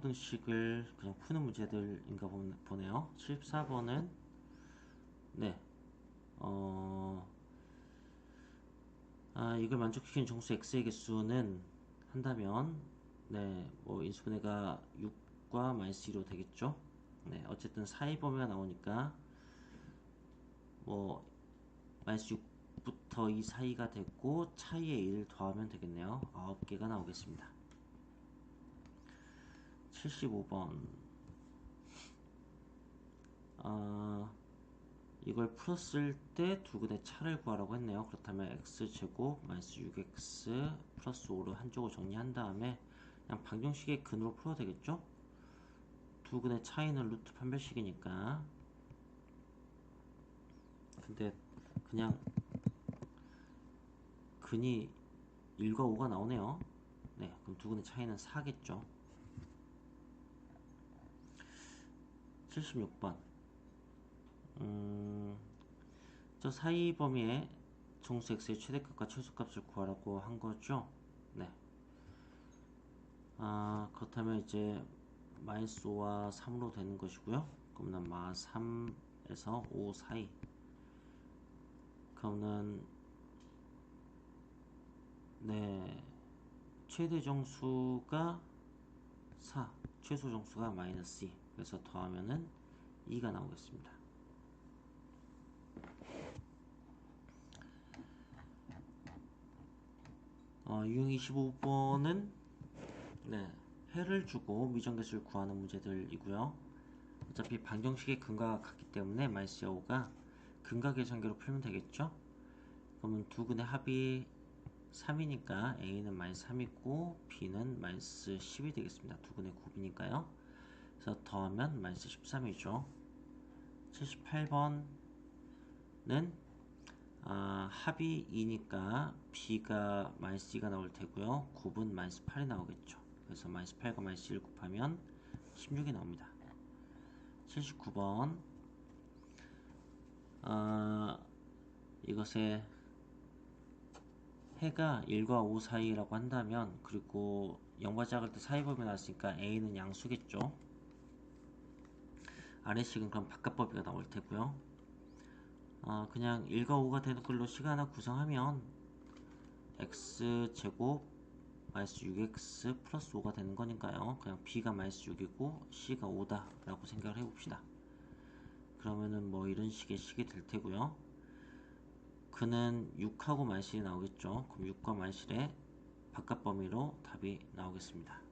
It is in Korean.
등식을 그냥 푸는 문제들인가 보- 보네요. 74번은 네, 어, 아, 이걸 만족시키는 정수 x의 개수는 한다면 네, 뭐 인수분해가 6과 마이너스 2로 되겠죠. 네, 어쨌든 사이 범위가 나오니까 뭐 마이너스 6부터 이 사이가 됐고 차이에 1을 더하면 되겠네요. 9개가 나오겠습니다. 75번 아, 이걸 풀었을 때 두 근의 차를 구하라고 했네요. 그렇다면 x제곱 마이너스 6x 플러스 5를 한쪽으로 정리한 다음에 그냥 방정식의 근으로 풀어도 되겠죠? 두 근의 차이는 루트 판별식이니까 근데 그냥 근이 1과 5가 나오네요. 네, 그럼 두 근의 차이는 4겠죠. 76번. 음, 저 사이 범위의 정수 x의 최대값과 최소값을 구하라고 한 거죠. 네. 아, 그렇다면 이제 마이너스 5와 3으로 되는 것이고요. 그러면 마 3에서 5 사이. 그러면 네. 최대 정수가 4, 최소 정수가 마이너스 2. 그래서 더하면은 2가 나오겠습니다. 어, 유형 25번은 네, 해를 주고 미정계수를 구하는 문제들이고요. 어차피 방정식의 근과가 같기 때문에 마이너스 5가 근과 계산계로 풀면 되겠죠? 그러면 두 근의 합이 3이니까 A는 마이너스 3이고 B는 마이너스 10이 되겠습니다. 두 근의 곱이니까요. 그래서 더하면 마이너스 13이죠. 78번은 아, 합이 2니까 B가 마이너스 2가 나올 테고요. 곱은 마이너스 8이 나오겠죠. 그래서 마이너스 8과 마이너스 1을 곱하면 16이 나옵니다. 79번 아, 이것의 해가 1과 5 사이라고 한다면 그리고 0과 작을 때 사이 범위 나왔으니까 A는 양수겠죠. 아래식은 그럼 바깥법이가 나올 테고요. 아, 그냥 1과 5가 되는 걸로 시간 하나 구성하면 x제곱 마이너스 6x 플러스 5가 되는 거니까요. 그냥 b가 마이너스 6이고 c가 5다 라고 생각을 해봅시다. 그러면은 뭐 이런 식의 식이 될 테고요. 그는 6하고 마이너스 1이 나오겠죠. 그럼 6과 마이너스 1의 바깥 범위로 답이 나오겠습니다.